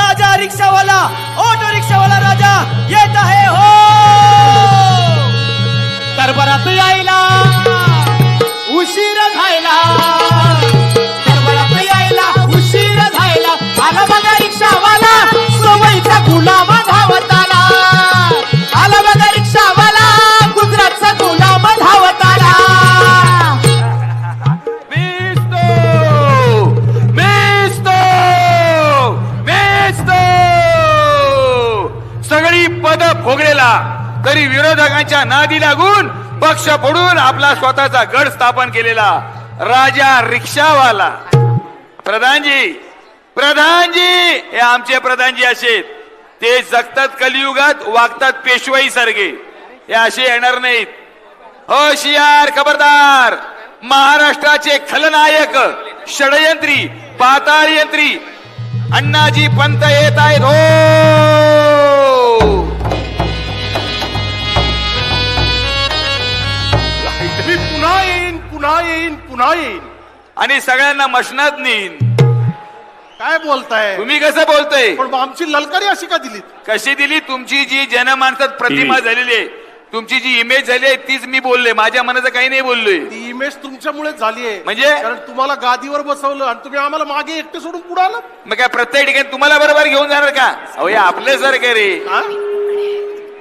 राजा रिक्षावाला auto रिक्षावाला राजा येत आहे हो! दरबारात यायला उशीर झायला. दरबारात यायला उशीर झायला. आला बघा रिक्षावाला सवयीचा गुलाम धावता केला तरी विरोधकांच्या नादी लागून पक्ष फोडून आपला स्वतःचा गड स्थापन केलेला राजा रिक्षावाला. प्रधानजी प्रधानजी हे आमचे प्रधानजी असे ते जगतात कलियुगात वागतात पेशवाई सारखे. हे असे येणार नाहीत. होशियार खबरदार. महाराष्ट्राचे खलनायक षडयंत्री पाताळ यंत्री अण्णाजी पंत येत आहेत. हो! पुन्हा येईन आणि सगळ्यांना मशनात नेईन काय बोलताय? तुम्ही कसं बोलतोय? पण मग आमची ललकारी अशी का दिलीत? कशी दिली? तुमची जी जनमानसात प्रतिमा झालेली आहे तुमची जी इमेज झाली आहे तीच मी बोलले माझ्या मनाचं काही नाही बोललोय. ती इमेज तुमच्यामुळेच झाली आहे. म्हणजे? कारण तुम्हाला गादीवर बसवलं आणि तुम्ही आम्हाला मागे एकटे सोडून पुढे आलात. मग काय प्रत्येक ठिकाणी तुम्हाला बरोबर घेऊन जाणार का? अहो हे आपलं सारखं रे. हा?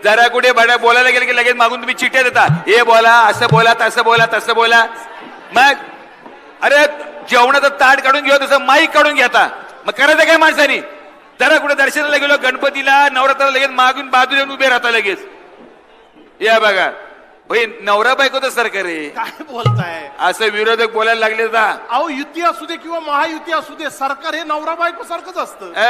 जरा कुठे बड्या बोलायला गेलं की लगेच मागून तुम्ही चिठ्ठ्या देता. हे बोला असं बोला तसं बोला तसं बोला. मग अरे जेवणाचं ताट काढून घेऊ तसं माईक काढून घेता मग करायचं काय माणसानी? जरा कुठे दर्शनाला गेलो गणपतीला नवरात्राला लगेच मागून बाजूला येऊन उभे राहता लगेच. या बघा. भाई नवरा बायकोचं सरकार आहे काय बोलताय? असं विरोधक बोलायला लागले का अहो युती असू दे किंवा महायुती असू दे सरकार हे नवरा बायको सारखंच असतं. अ,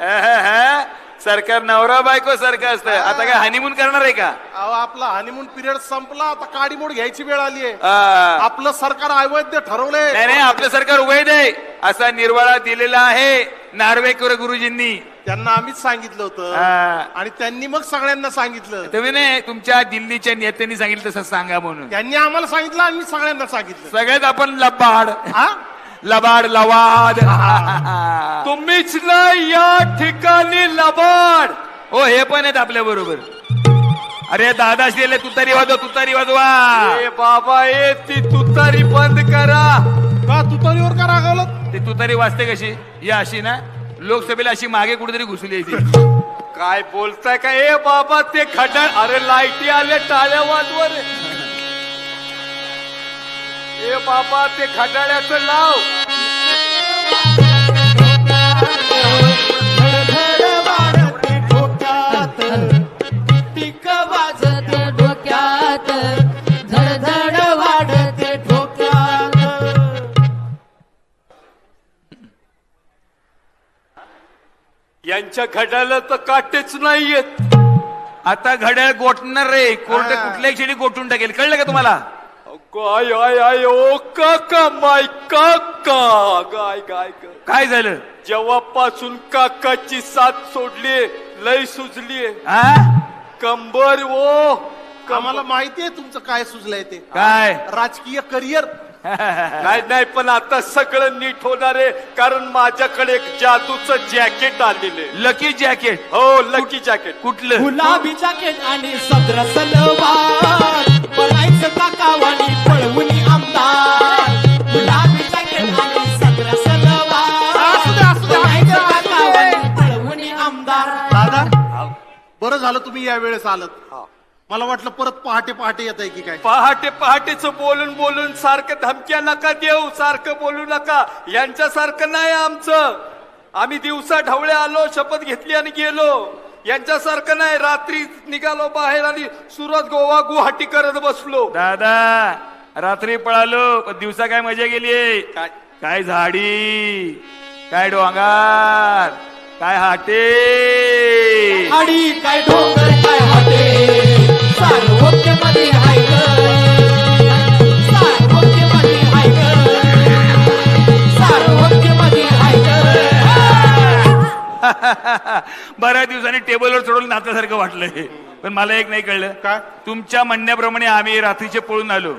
अ, सरकार नवरा बायको सारखं असतं. आता काय हनीमून करणार आहे का? अहो आपला हनीमून पिरियड संपला. आता काडीमोड घ्यायची वेळ आली आहे. आपलं सरकार अवैध ठरवलंय. नाही नाही आपलं सरकार उभे आहे. असा निर्वाळा दिलेला आहे नार्वेकर गुरुजींनी. त्यांना आम्हीच सांगितलं होतं. आणि त्यांनी मग सगळ्यांना सांगितलं. तुम्ही नाही तुमच्या दिल्लीच्या नेत्यांनी सांगितलं तसं सांगा म्हणून. त्यांनी आम्हाला सांगितलं मी सगळ्यांना सांगितलं. सगळ्यात आपण लबाड. हा? लबाड लवाद. तुम्हीच नाही या ठिकाणी लबाड. हो हे पण आहेत आपल्या बरोबर. अरे दादा असलेले तुतारी वाजवा तुतारी वाजवा. बाबा ए ती तुतारी बंद करा. का तुतारीवर का रागावलं? ती तुतारी वाजते कशी? या अशी ना लोकसभेला अशी मागे कुठेतरी घुसली आहे ती. काय बोलताय का? ए बाबा ते खडा अरे लाईटी आले टाळ्या वाजवर ए बाबा ते खटाळ्याचं लाव. यांच्या खड्याला तर काटेच नाहीयेत. आता घड्याळ गोठणार रे. कोर्ट कुठल्याही क्षणी गोठून टाकेल. कळलं का तुम्हाला? गाय आय आय ओ काका माय काका. गाय गाय ग काय झालं? जेव्हापासून काकाची साथ सोडली लय सुजली. हा कंबर ओ. आम्हाला माहिती आहे तुमचं काय सुचलंय ते. काय? राजकीय करिअर. नाही नाही पण आता सगळं नीट होणार आहे कारण माझ्याकडे एक जादूचं जॅकेट आलेलं आहे. लकी जॅकेट हो लकी जॅकेट कुठलं? गुलाबी जॅकेट आणि सदर सलवार. बरं झालं तुम्ही या वेळेस आलत. मला वाटलं परत पहाटे पहाटे येत आहे की काय? पहाटे पहाटेच बोलून बोलून सारखं धमक्या नका देऊ सारखं बोलू नका. यांच्यासारखं नाही आमचं. आम्ही दिवसा ढवळे आलो शपथ घेतली आणि गेलो. यांच्यासारखं नाही. रात्री निघालो बाहेर आणि सुरत गोवा गुवाहाटी करत बसलो. दादा रात्री पळालो पण दिवसा काय मजा गेली? काय? काय झाडी? काय डोंगर? काय हाटे? आडी काय डोंगर काय हॉटे? सार्वत्यमध्ये बऱ्याच दिवसांनी टेबलवर चढवलं नात्यासारखं वाटलंय पण मला एक नाही कळलं. काय? तुमच्या म्हणण्याप्रमाणे आम्ही रात्रीचे पळून आलो.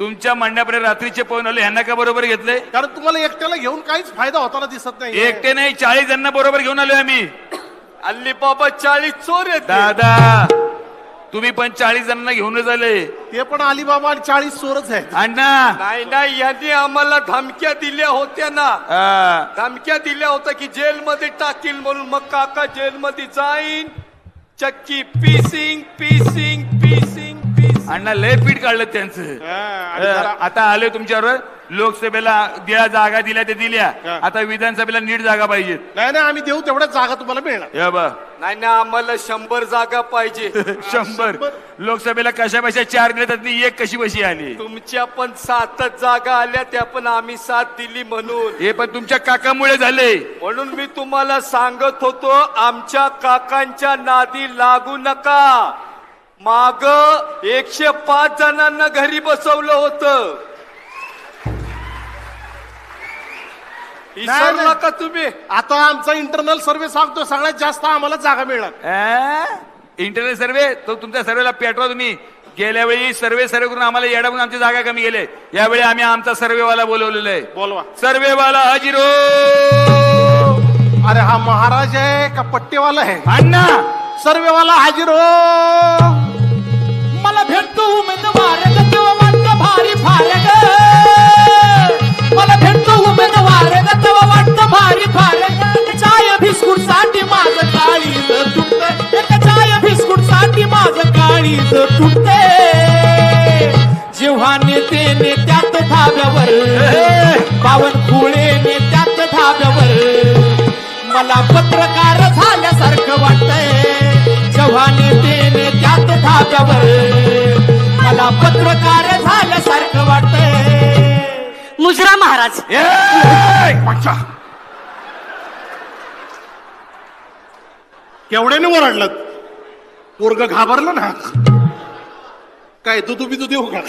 तुमच्या मंडपाने रात्रीचे पवन आले ह्यांना का बरोबर घेतले कारण तुम्हाला एकट्याला घेऊन काहीच फायदा होताना दिसत नाही. एकटे नाही चाळीस जणांना बरोबर घेऊन आलोय आम्ही. अल्ली बाबा चाळीस चोर आहेत दादा तुम्ही पण चाळीस जणांना घेऊनच आले ते पण अलिबाबा आणि चाळीस चोरच आहेत. अण्णा. नाही नाही यांनी आम्हाला धमक्या दिल्या होत्या ना. हा. धमक्या दिल्या होत्या की जेलमध्ये टाकील म्हणून मग काका जेलमध्ये जाईन. चक्की पीसिंग पीसिंग पीसिंग. अण्णा लय पीठ काढलं त्यांचं. हा, आता आले तुमच्यावर लोकसभेला ज्या जागा दिल्या ते दिल्या. हा. आता विधानसभेला नीट जागा पाहिजेत नाही नाही आम्ही देऊ तेवढ्याच जागा तुम्हाला मिळणार. या बा. नाही ना आम्हाला शंभर जागा पाहिजे. शंभर. लोकसभेला कशा बशा चार दिल्या त्यातली एक कशी बशी आली? तुमच्या पण सातच जागा आल्या त्या पण आम्ही साथ दिली म्हणून. हे पण तुमच्या काकामुळे झाले. म्हणून मी तुम्हाला सांगत होतो आमच्या काकांच्या नादी लागू नका. माग एकशे पाच जणांना घरी बसवलं होतं. विसरला. का तुम्ही? आता आमचा इंटरनल सर्व्हे सांगतो सगळ्यात जास्त आम्हाला जागा मिळणार. इंटरनेट सर्वे तो तुमच्या सर्वेला पेटवा तुम्ही. गेल्या वेळी सर्वे सर्वे करून आम्हाला येडावून आमची जागा कमी गेले यावेळी आम्ही आमचा सर्वेवाला बोलवलेला आहे. बोलवा. सर्वेवाला हजिरो! अरे हा महाराज आहे का पट्टेवाला आहे? अण्णा! सर्वेवाला हाजीर! हो भेटतो उमेदवार ग वाटतं भारी फार ग मला भेटतो उमेदवार ग तेव्हा वाटतं भारी फार चाय बिस्कुटसाठी माझं काळीज तुटत चाय बिस्कुटसाठी माझं काळीज तुटते जेव्हा नेते नेत्यात धाब्यावर बावनकुळे नेत्यात धाब्यावर मला पत्रकार झाल्यासारखं वाटतंय. जेव्हा नेते नेत्यात धाब्यावर पत्रकार झाल्यासारखं वाटतंय. मुजरा महाराज. केवढ्याने ओरडलं पोरग घाबरलं ना? काय दुधू बिदू देऊ का?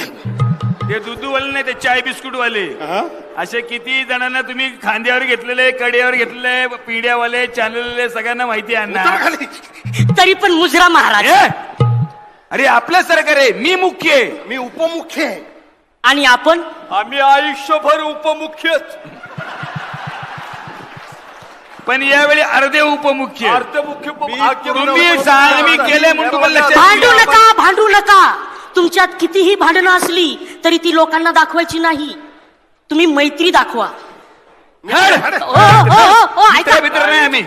ते दुधूवाले नाही ते चाय बिस्कुट वाले? असे किती जणांना तुम्ही खांद्यावर घेतलेले कड्यावर घेतलेले पिढ्यावाले चाललेले सगळ्यांना माहिती आहे खाली. तरी पण मुजरा महाराज! अरे आपलं सरकार आहे मी मुख्य आहे. मी उपमुख्य आहे. आणि आपण? आम्ही आयुष्यभर उपमुख्यच. पण यावेळी अर्धे उपमुख्य आहे. अर्धमुख्य तुम्ही सा- मी केलंय म्हणून तुम्हाला लक्षात भांडू नका भांडू नका. तुमच्यात कितीही भांडणं असली तरी ती लोकांना दाखवायची नाही. तुम्ही मैत्री दाखवा. हड! ओ, ओ, ओ, ओ, ऐका. मित्र मित्र नाही आम्ही.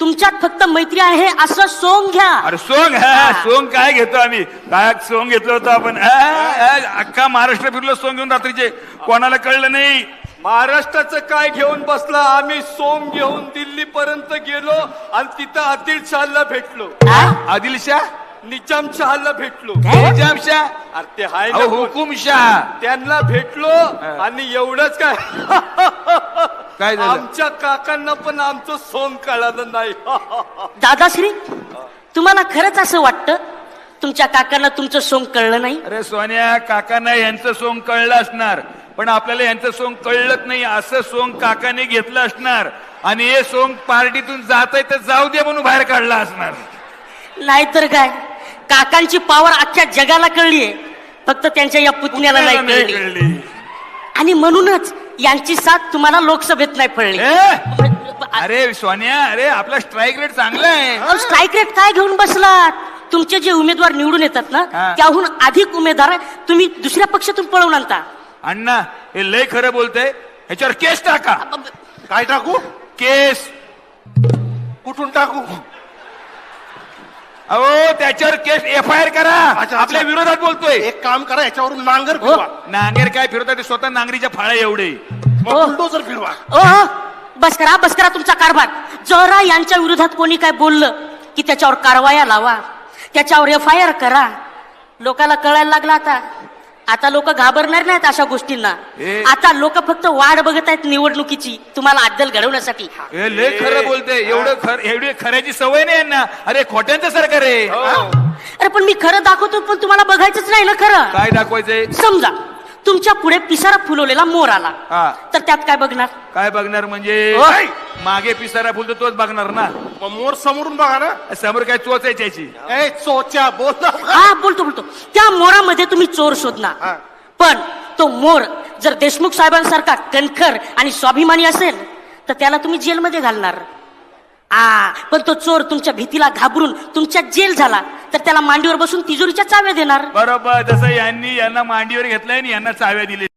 तुमच्यात फक्त मैत्री आहे असं सोंग घ्या. अरे सोंग हा सोंग काय घेतो आम्ही? काय सोंग घेतलं होतं आपण. अख्खा महाराष्ट्र फिरलो सोंग घेऊन रात्रीचे. कोणाला कळलं नाही. महाराष्ट्राचं काय घेऊन बसला? आम्ही सोम घेऊन दिल्ली पर्यंत गेलो आणि तिथं आदिल शहाला भेटलो. आदिलशाह निजाम शहाला भेटलो. निजामशाह अरे ते हाय ना कोण? हुकुमशाह त्यांना भेटलो आणि एवढंच काय? काय झालं? आमच्या काकांना पण आमचं सोंग कळालं नाही. दादाश्री तुम्हाला खरंच असं वाटतं? तुमच्या काकांना तुमचं सोंग कळलं नाही? अरे सोन्या काकांना यांचं सोंग कळलं असणार पण आपल्याला यांचं सोंग कळलंच नाही. असं सोंग काकाने घेतलं असणार आणि हे सोंग पार्टीतून जात आहे तर जाऊ दे म्हणून बाहेर काढला असणार. नाहीतर काय? काकांची पावर अख्ख्या जगाला कळलीये. फक्त त्यांच्या या पुतण्याला नाही कळली. आणि म्हणूनच यांची साथ तुम्हाला लोकसभेत नाही पडली. ए? अरे सोन्या अरे आपला स्ट्राईक रेट चांगला आहे. स्ट्राईक रेट काय घेऊन बसलात? तुमचे जे उमेदवार निवडून येतात ना हा. त्याहून अधिक उमेदवार तुम्ही दुसऱ्या पक्षातून पळवून आणता. अण्णा हे लय खरं बोलतंय. ह्याच्यावर केस टाका. काय टाकू? केस. कुठून टाकू? अहो त्याच्यावर केस एफ आय आर करा. अच्छा. आपल्या विरोधात बोलतोय. एक काम करा याच्यावरून नांगर हो. फिरवा नांगेर काय फिरवतात ते स्वतः नांगरीच्या फाळ्या एवढे. मग हो. बुलडोजर फिरवा. ओ हो, बस करा बस करा तुमचा कारभार. जरा यांच्या विरोधात कोणी काय बोललं की त्याच्यावर कारवाया लावा. त्याच्यावर एफ आय आर करा. लोकाला कळायला लागला आता. आता लोक घाबरणार नाहीत अशा गोष्टींना. ए. आता लोक फक्त वाढ बघत आहेत निवडणुकीची तुम्हाला अद्दल घडवण्यासाठी. हे लय खरं बोलतंय एवढं खर एवढी खऱ्याची सवय नाही यांना. अरे खोट्यांचं सरकार आहे. अरे पण मी खरं दाखवतो पण तुम्हाला बघायचंच नाही ना खरं. काय दाखवायचंय? समजा. तुमच्यापुढे पिसारा फुलवलेला मोर आला. हा. तर त्यात काय बघणार? काय बघणार म्हणजे? ओय! मागे पिसारा फुलतो तोच बघणार ना. मग मोर समोरून बघा ना. समोर काय चोचायची याची ए चोच्या बोल ना. हा बोलतो बोलतो. त्या मोरामध्ये तुम्ही चोर शोधणार. हा. पण तो मोर जर देशमुख साहेबांसारखा कणखर आणि स्वाभिमानी असेल तर त्याला तुम्ही जेलमध्ये घालणार. आ पण तो चोर तुमच्या भीतीला घाबरून तुमच्या जेल झाला. तर त्याला मांडीवर बसून तिजोरीच्या चाव्या देणार. बरोबर जसं यांनी यांना मांडीवर घेतलंय आणि यांना चाव्या दिल्या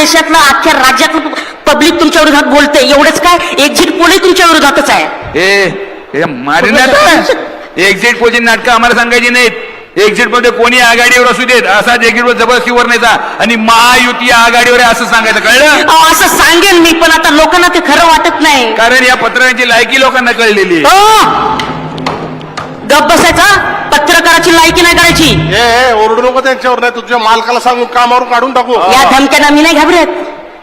देशातलं अख्ख्या राज्यातलं पब्लिक तुमच्या विरोधात बोलते एवढंच काय? एक्झिट पोलही तुमच्या विरोधातच आहे. ए हे मारिनात एक्झिट पोलची नाटकं आम्हाला सांगायची नाहीत. एक्झिटमध्ये कोणी आघाडीवर असू देत असाच एक्झिट वर जबरदस्तीवर नाहीचा आणि महायुती आघाडीवर आहे असं सांगायचं. कळलं? असं सांगेन मी पण आता लोकांना ते खरं वाटत नाही. कारण या पत्रांची लायकी लोकांना कळलेली ओ! गप बसायचा पत्रकाराची लायकी नाही करायची. ए, ओरडू नको त्यांच्यावर नाही तुझ्या मालकाला सांगून कामावरून काढून टाकू. या धमक्यांना मी नाही घाबरत.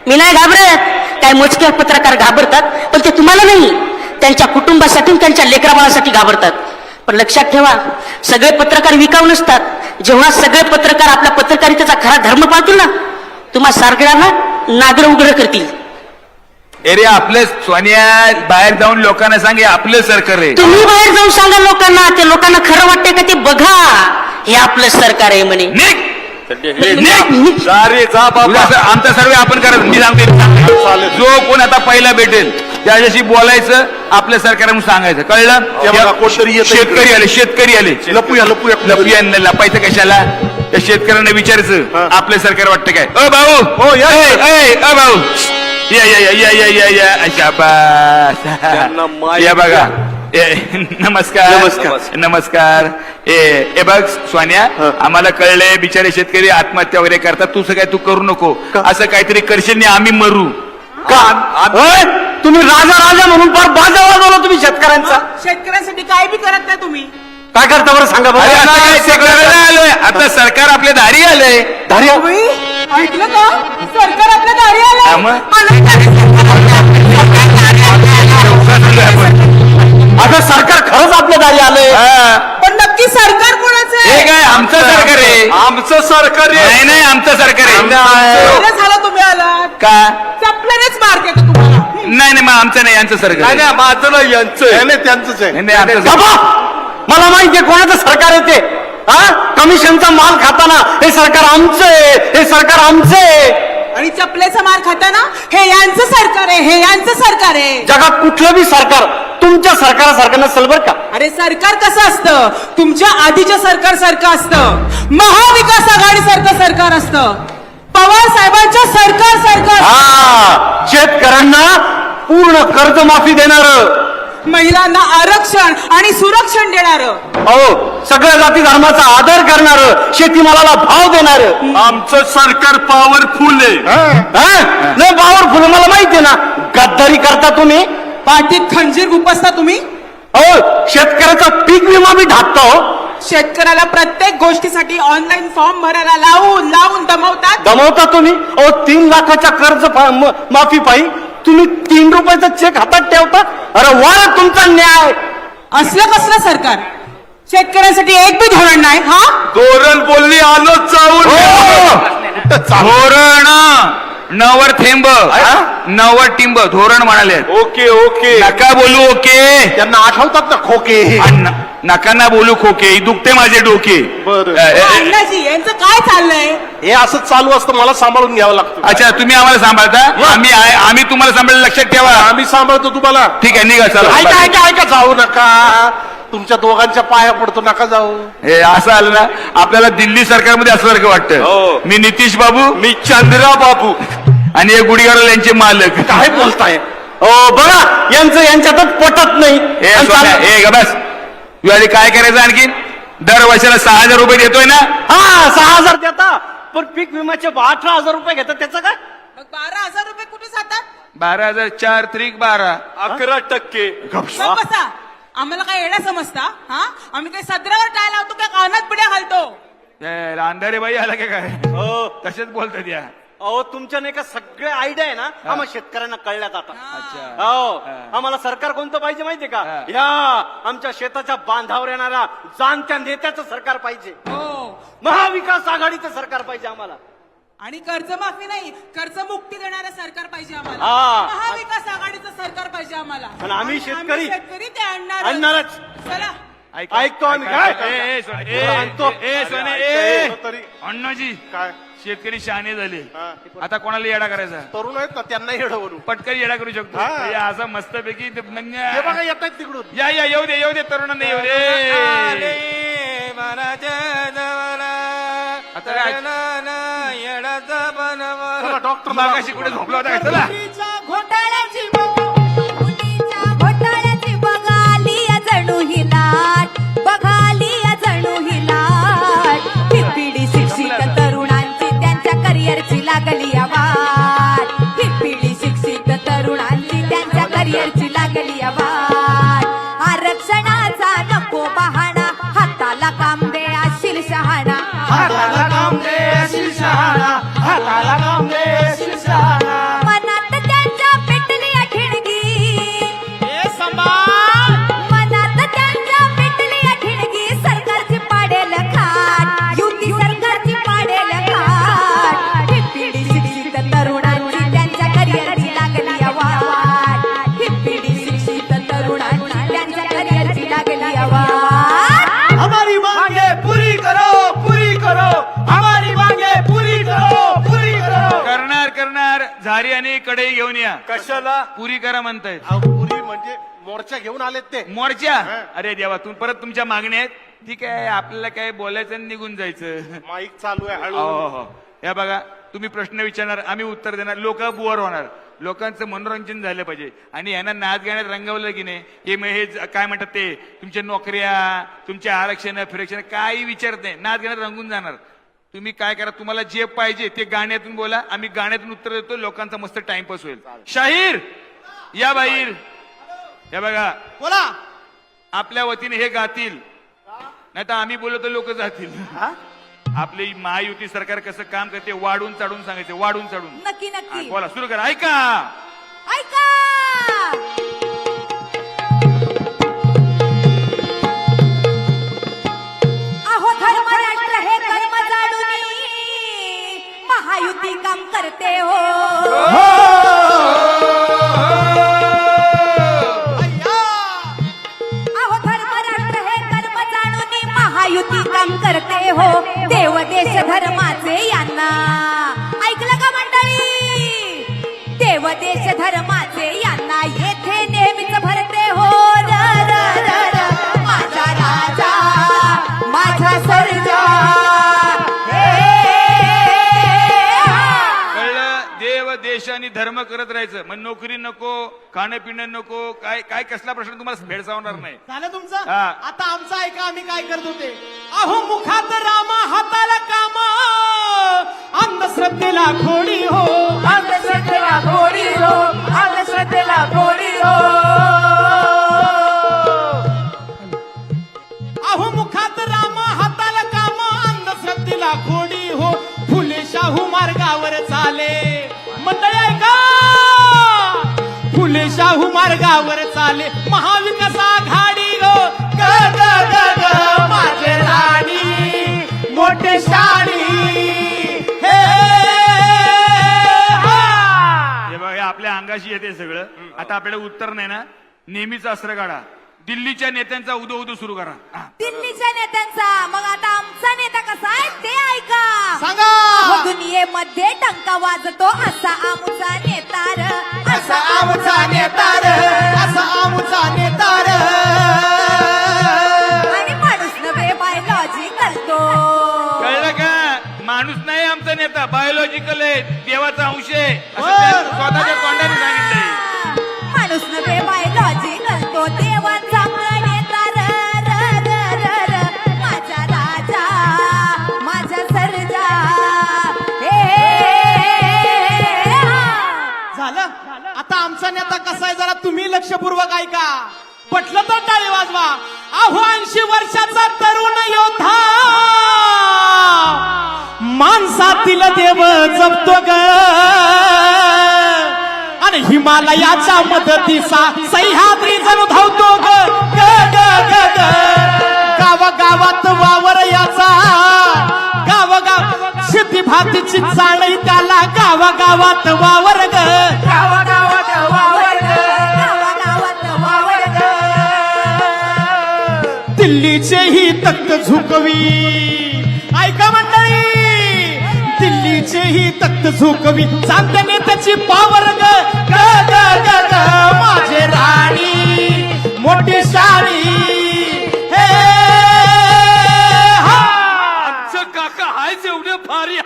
मी नाही घाबरत. काय मोजके पत्रकार घाबरतात पण ते तुम्हाला नाही. त्यांच्या कुटुंबासाठी आणि त्यांच्या लेकराबाळासाठी घाबरतात. पण लक्षात ठेवा सगळे पत्रकार विकाऊ नसतात. जेव्हा सगळे पत्रकार आपल्या पत्रकारितेचा खरा धर्म पाळतील ना तुम्हा सारगळ्यांना नागर उघड करतील. अरे आपलं सोनिया बाहेर जाऊन लोकांना सांगे आपलं सरकार आहे. तुम्ही बाहेर जाऊन सांगा लोकांना ते लोकांना खरं वाटतंय का ते बघा. हे आपलं सरकार आहे म्हणे. निघ! निघ! अरे जा तुझं बाबा असं आमचा सर्वे आपण करत मी सांगते जो कोण आता पहिला भेटेल त्याच्याशी बोलायचं आपलं सरकार म्हणून सांगायचं ते बघा, कळलं कोणतरी येतंय शेतकरी इकडे. आले शेतकरी आले. लपूया लपूया लपियांना लपायचं कशाला? त्या शेतकऱ्यांना विचारायचं आपलं सरकार वाटतं काय? अ भाऊ! हो, या, ए, या. ए, अ भाऊ! या या या या या या या शाबास त्यांना या बघा ए, नमस्कार नमस्कार. नमस्कार ए ए बघ सोन्या आम्हाला कळलंय बिचारे शेतकरी आत्महत्या वगैरे करतात. तू काय तू करू नको. असं काहीतरी करशील नाही आम्ही मरू. होय? तुम्ही राजा राजा म्हणून फार बाजा वाजवला तुम्ही शेतकऱ्यांचा. शेतकऱ्यांसाठी काय बी करत नाही तुम्ही. काय करता बरं सांगा अरे आता काय शेतकऱ्याला आलोय. आता सरकार आपल्या दारी आलंय. धारी तुम्ही? ऐकलं का सरकार आपल्या दारी आलं मग? आता सरकार खरंच आपल्या दारी आलंय हा. पण नक्की सरकार कोणाचं हे आहे काय आमचं सरकार आहे आमचं सरकार आहे. नाही नाही आमचं सरकार आहे बरं झालं तुम्ही आलात का चपल्यानेच मार देतो तुम्हाला नाही नाही मग आमचं नाही यांचं सरकार नाही आहे. नाही माझं नाही यांचं आहे. नाही, नाही त्यांचंच आहे नाही, नाही, आमचं सरकार. बाबा मला माहितीये कोणाचं कमिशनचा माल खाताना हे सरकार आमचं आहे हे सरकार आमचं आहे. आणि चपलेचा मार खाताना हे यांचं सरकार आहे हे यांचं सरकार आहे. जगात कुठलं बी सरकार तुमच्या सरकारासारखं नसेल बरं का? अरे सरकार कसं असतं? तुमच्या आधीच्या सरकार सारखं असतं. महाविकास आघाडी सारखं सरकार असतं. पवार साहेबांच्या सरकार सारखं हा शेतकऱ्यांना पूर्ण कर्जमाफी देणार. महिलांना आरक्षण आणि सुरक्षण देणार. अहो सगळ्या जाती धर्माचा आदर करणार शेतीमालाला भाव देणार. आमचं सरकार पॉवरफुल आहे. लय पॉवरफुल मला माहितीये ना. गद्दारी करता तुम्ही? पाठीत खंजीर गुपसता तुम्ही? अहो शेतकऱ्याचा पीक विमा बी ढाकता हो. शेतकऱ्याला प्रत्येक गोष्टीसाठी ऑनलाईन फॉर्म भरायला लावून लावून दमवतात. दमवता तुम्ही? अहो तीन लाखाच्या कर्ज फा- म- माफी पायी. तुम्ही तीन रुपयाचा चेक हातात ठेवता? अरे वा तुमचा न्याय. असलं कसलं सरकार? शेतकऱ्यांसाठी एक बी धोरण नाही हा? धोरण बोलली आलो चावून धोरण. नवर थेंब नवर टिंब धोरण म्हणाले. Okay okay. नका बोलू ओके. त्यांना आठवतात ना खोके. आणि न- नका ना बोलू खोके दुखते माझे डोके. बरं. अ, अ, अ, अण्णाजी यांचं काय चाललंय? हे असं चालू असतं मला सांभाळून घ्यावं लागतं. अच्छा तुम्ही आम्हाला सांभाळता? आम्ही आहे- आम्ही तुम्हाला सांभाळलं लक्षात ठेवा. आम्ही सांभाळतो तुम्हाला. ठीक आहे निघा ऐका चला ऐका ऐका जाऊ नका. तुमच्या दोघांच्या पाया पडतो नका जाऊ. हे असं आलं ना आपल्याला दिल्ली सरकारमध्ये असल्यासारखं हो. वाटतं मी नितीश बाबू मी चंद्रा बाबू. आणि हे गुढीगाडल यांचे मालक. काय बोलताय? हो बघा यांचं यांच्यातच पटत नाही. हे आणि सोन्या, चाल- हे ग बस. तू आधी काय करायचं आणखीन दर वर्षाला सहा हजार रुपये देतोय ना? हा सहा हजार देता. पण पीक विम्याचे अठरा हजार रुपये घेतात त्याचं काय? मग बारा हजार रुपये कुठे जातात? बारा हजार चार त्रिक बारा. अकरा टक्के. बसा. आम्हाला काय येणं समजता हा? आम्ही काही सदरावर टाय लावतो काय कानात पिढ्या घालतो? ए, अंधारे बाई आला का काय? हो. तसेच बोलतात या अहो तुमच्या नाही का सगळे आयडिया आहे ना आम्हाला शेतकऱ्यांना कळल्यात आता. अच्छा. हो. हा. आम्हाला सरकार कोणतं पाहिजे माहितीये का? हा. या आमच्या शेताच्या बांधावर येणाऱ्या जाणत्या नेत्याचं सरकार पाहिजे. हो. महाविकास आघाडीचं सरकार पाहिजे आम्हाला. आणि कर्जमाफी नाही कर्जमुक्ती देणारं सरकार पाहिजे आम्हाला हा. महाविकास आघाडीचं सरकार पाहिजे आम्हाला पण आम्ही शेतकरी- शेतकरी ते आणणार आणणारच. चला ऐक- ऐकतो आम्ही. काय? आणतो. तरी. अण्णाजी काय शेतकरी शहाणे झाले हा. आता कोणाला येडा करायचा तरुण आहेत ना त्यांना येडं बनू पटकन येडा करू शकतो हा. म्हणजे असं मस्तपैकी ते हे बघा येत आहेत तिकडून या या येऊ दे येऊ दे तरुणांना येऊ दे आता डॉक्टर मागाशी कुठे झोपला होता चला. घोटाळ्याची मुलीच्या घोटाळ्याची बघाली जणू ही लाट बघाली जणू ही लाट. ही पिढी शिक्षित तरुणांची त्यांच्या करिअरची लागली आवाज. ही पिढी शिक्षित तरुणांची त्यांच्या करिअरची कढई घेऊन या. कशाला? पुरी करा म्हणतायत. अहो, पुरी म्हणजे मोर्चा घेऊन आलेत ते. मोर्चा? अरे देवा तू परत तुमच्या मागण्या आहेत? ठीक आहे आपल्याला काय बोलायचं आणि निघून जायचं. माईक चालू आहे हो हळू. हो हो या बघा तुम्ही प्रश्न विचारणार आम्ही उत्तर देणार. लोक बुवर होणार. लोकांचं मनोरंजन झालं पाहिजे. आणि यांना नाच गाण्यात रंगवलं की नाही हे मग हे ज- काय म्हणतात ते तुमच्या नोकऱ्या तुमच्या आरक्षण फिरक्षण काही विचारत नाही. नाच गाण्यात रंगून जाणार. तुम्ही काय करा तुम्हाला जे पाहिजे ते गाण्यातून बोला. आम्ही गाण्यातून उत्तर देतो लोकांचा मस्त टाइमपास होईल. शाहीर! या बाहेर. या बघा. बोला. आपल्या वतीने हे गातील. नाही तर आम्ही बोललो तर लोक जातील. आपली महायुती सरकार कसं काम करते वाढून चढून सांगायचे वाढून चढून. नक्की नक्की. बोला सुरू करा. ऐका! ऐका! काम करते हो. काय कसला प्रश्न तुम्हाला भेडसावणार नाही. झालं तुमचं? हा. आता आमचं ऐका आम्ही काय करत होते? अहो मुखात रामा हाताला काम. अंधश्रद्धेला खोडी हो. अंधश्रद्धेला गोडी हो. अंधश्रद्धेला गोडी हो. अहो मुखात राम हाताला काम. अंधश्रद्धेला खोडी हो. फुले शाहू मार्गावर चाले. मंडळी ऐका. फुले शाहू मार्गावर चाले महाविकास आघाडी ग माझे राणी मोठे शाळी. हे बघा आपल्या अंगाशी येते सगळं. आता आपल्याला उत्तर नाही ना? नेहमीच अस्त्र काढा. दिल्लीच्या नेत्यांचा उदो उदो सुरू करा. दिल्लीच्या नेत्यांचा. मग आता आमचा नेता कसा आहे ते ऐका. सांगा. अहो, दुनियेमध्ये टंका वाजतो असा आमचा नेता र असा आमचा नेता र, असा आमचा नेता र. आणि माणूस नव्हे बायोलॉजिकल तो. कळलं का? माणूस नाही आमचा नेता बायोलॉजिकल आहे. देवाचा अंश आहे. असं त्यानं स्वतःच्या तोंडाने सांगितलंय. माणूस नव्हे बायोलॉजिकल लक्षपूर्वक ऐका. पटलं तर टाळी वाजवा. अहो वर्षाचा तरुण योद्धा. माणसातील देव जपतो ग. आणि हिमालयाच्या मदतीचा सह्याद्री जणू धावतो ग ग गावागावात वावर याचा. गावगाव शेती भातीची चाळी त्याला गावागावात वावर ग. तख्त झुकवी. ऐका मंडळी दिल्लीचे ही तख्त झुकवी. चांदणे त्याची पावर ग माझे राणी मोठी हे हा. आमचं काका हायच एवढे भारी.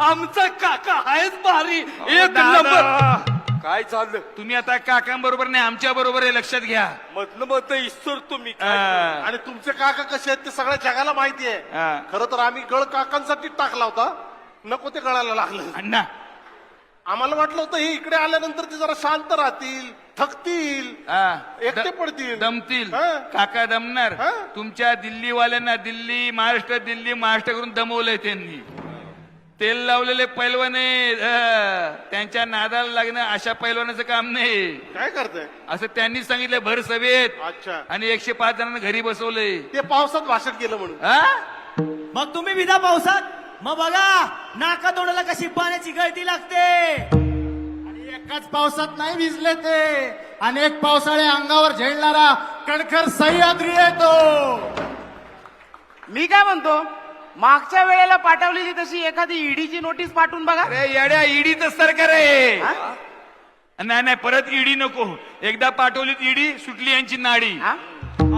आमचा काका हायच भारी. एक दादा. नंबर. काय झालं तुम्ही आता काकांबरोबर नाही आमच्या बरोबर आहे लक्षात घ्या मधलं मधलं ईश्वर तुम्ही काय हा. आणि तुमचे काका कसे आहेत ते सगळ्या जगाला माहिती आहे हा. खरं तर आम्ही गळ काकांसाठी टाकला होता नको ते गळायला लागलं अण्णा आम्हाला वाटलं होतं हे इकडे आल्यानंतर ते जरा शांत राहतील थकतील हा. एकटे द- पडतील. दमतील हा. काका दमणार हा. तुमच्या दिल्लीवाल्यांना दिल्ली महाराष्ट्र दिल्ली महाराष्ट्र करून दमवलंय त्यांनी तेल लावलेले पैलवाने त्यांच्या नादाला लागणं अशा पैलवानाचं काम नाही. काय करताय? असं त्यांनी सांगितलं भर सभेत. अच्छा. आणि एकशे पाच जणांना घरी बसवलंय. ते पावसात भाषण केलं म्हणून. हा? मग तुम्ही विधा पावसात? मग बघा नाका तोंडाला कशी पाण्याची गळती लागते. आणि एकाच पावसात नाही भिजले ते. अनेक पावसाळे अंगावर झेलणारा कणखर सह्याद्री येतो. मी काय म्हणतो? मागच्या वेळेला पाठवलेली तशी एखादी ईडीची नोटीस पाठवून बघा. अरे येड्या ईडीच सरकार आहे. नाही नाही परत ईडी नको. एकदा पाठवली ईडी सुटली यांची नाडी. हा?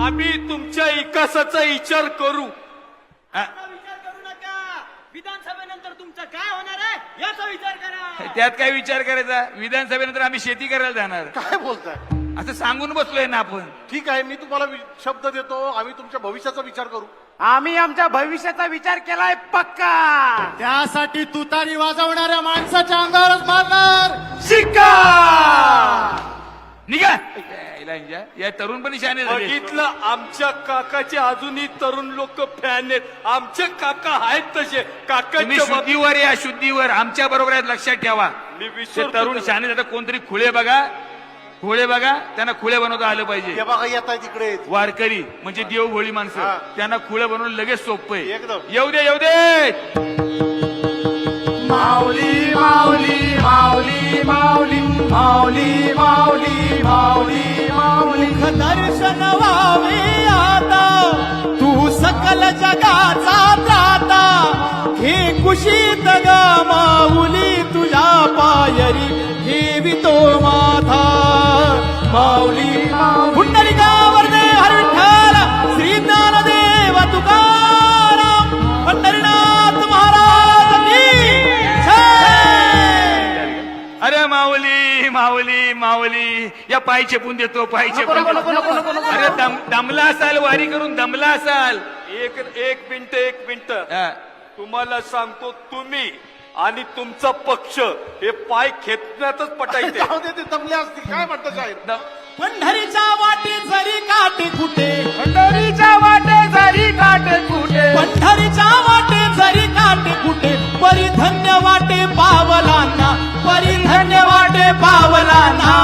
आम्ही तुमच्या विकासाचा विचार करू. हा, विचार करू नका. विधानसभेनंतर तुमचं काय होणार आहे याचा विचार करा. त्यात काय विचार करायचा? विधानसभेनंतर आम्ही शेती करायला जाणार. काय बोलताय? असं सांगून बसलोय ना आपण. ठीक आहे मी तुम्हाला वि- शब्द देतो. आम्ही तुमच्या भविष्याचा विचार करू. आम्ही आमच्या भविष्याचा विचार केलाय पक्का. त्यासाठी तुतारी वाजवणाऱ्या माणसाच्या अंगावरच मारणार. निघा. इंजा. या तरुण पण शाने झाले. बघितलं आमच्या काकाचे अजूनही तरुण लोक फॅन आहेत. आमचे काका आहेत तसे. तुम्ही काकाच्या बाबतीत शुद्धीवर या शुद्धीवर. आमच्या बरोबर आहेत लक्षात ठेवा. मी ते विसरतो तरुण. शाने आता कोणतरी खुळे बघा. खुळे बघा त्यांना खुळे बनवता आलं पाहिजे. हे बघा येत आहे तिकडे. वारकरी म्हणजे देवभोळी हा. माणसं त्यांना खुळे बनवून लगेच सोपं आहे. एकदम. येऊ दे येऊ दे! माऊली माऊली माऊली माऊली माऊली माऊली माऊली. माऊली. दर्शन व्हावे आता. तू सकल जगाचा त्राता हे कुशीत ग माऊली तुझ्या पायरी. ठेवितो माथा. माऊली पुंडलिकावर दे हर विठ्ठल श्री ज्ञानदेव तुकाराम पंढरीनाथ महाराज की जय! अरे माऊली माऊली माऊली. या पाय चेपून देतो पाय चेपून. अरे दम दमला असाल वारी करून दमला असाल. एक एक मिनिट एक मिनिट. हा. तुम्हाला सांगतो तुम्ही आणि तुमचा पक्ष हे पाय खेचण्यातच पटायचे. जाऊ दे ते दमले असतील. काय म्हणतं साहेब? द- पंढरीच्या वाटे जरी काटे कुठे? पंढरीच्या वाटे जरी काटे कुठे? पंढरीच्या वाटे जरी काटे कुठे? परिधन्य वाटे पावलांना परिधन्य वाटे पावलांना.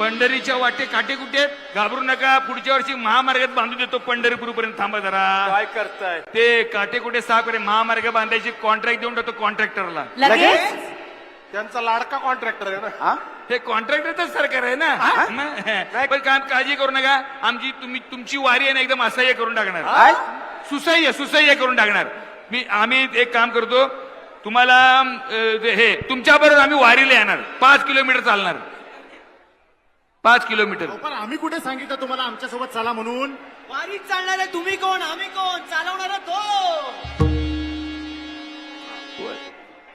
पंढरीच्या वाटे काटे कुठे? घाबरू नका पुढच्या वर्षी महामार्गात बांधून देतो पंढरपूर पर्यंत थांबा जरा. काय करताय? ते काटे कुठे साफ करे महामार्ग बांधायची कॉन्ट्रॅक्ट देऊन टाकतो कॉन्ट्रॅक्टरला लगेच? त्यांचा लाडका कॉन्ट्रॅक्टर आहे ना. हे? कॉन्ट्रॅक्टरच सरकार आहे ना? मग, पण काम काळजी करू नका. आमची तुम्ही तुमची वारी आहे ना एकदम असह्य करून टाकणार. सुसह्य सुसह्य करून टाकणार. मी आम्ही एक काम करतो. तुम्हाला अं, ते हे तुमच्या बरोबर आम्ही वारीला येणार. पाच किलोमीटर चालणार. पाच किलोमीटर. पण आम्ही कुठे सांगितलं तुम्हाला आमच्यासोबत चला म्हणून? वारीत चालणारे तुम्ही कोण? आम्ही कोण? चालवणारा तो.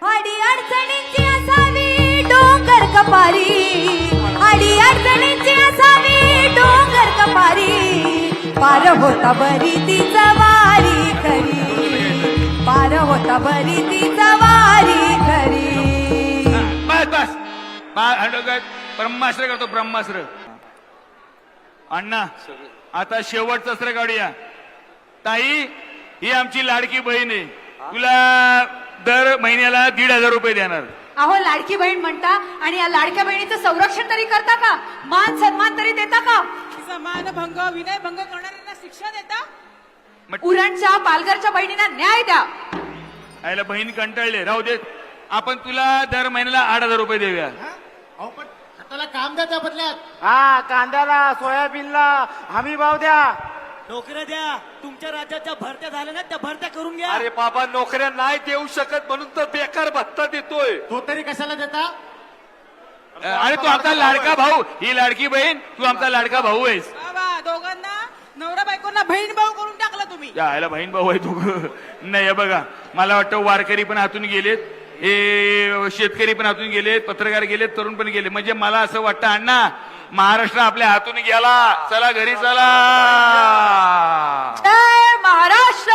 अडी अडचणींची असावी. कपारी. अडी अडचणीची असावी डोंगर कपारी. पार होता बरी ती जवारी खरी. पार होता बरी ती जवारी खरी. बस बस. ब्रह्मास्त्र करतो ब्रह्मास्त्र. अण्णा आता शेवटचं अस्त्र काढूया. ताई ही आमची लाडकी बहीण आहे. तुला दर महिन्याला दीड हजार रुपये देणार. अहो लाडकी बहीण म्हणता आणि या लाडक्या बहिणीचं संरक्षण तरी करता का? मान सन्मान तरी देता का? समानभंग विनयभंग करणाऱ्यांना शिक्षा देता? उरणच्या पालघरच्या बहिणींना न्याय द्या. आयला बहीण कंटाळले. राहू देत आपण तुला दर महिन्याला आठ हजार रुपये देऊया. अहो पण काम द्या त्या बदल्यात. हा कांद्याला सोयाबीनला हमी भाव द्या. नोकऱ्या द्या. तुमच्या राज्याच्या भरत्या झाल्या ना त्या भरत्या करून घ्या. अरे बाबा नोकऱ्या नाही देऊ शकत म्हणून तर बेकार भत्ता देतोय. तो तरी कशाला देता? अरे तू आमचा लाडका भाऊ. ही लाडकी बहीण तू आमचा लाडका भाऊ आहेस. बाबा दोघांना नवरा बायकोंना बहीण भाऊ करून टाकला तुम्ही. या आयला बहीण भाऊ आहे तू नाही हे बघा मला वाटतं वारकरी पण हातून गेलेत. हे शेतकरी पण हातून गेलेत पत्रकार गेलेत तरुण पण गेले म्हणजे मला असं वाटतं अण्णा महाराष्ट्र आपल्या हातून गेला. चला घरी चला. महाराष्ट्र!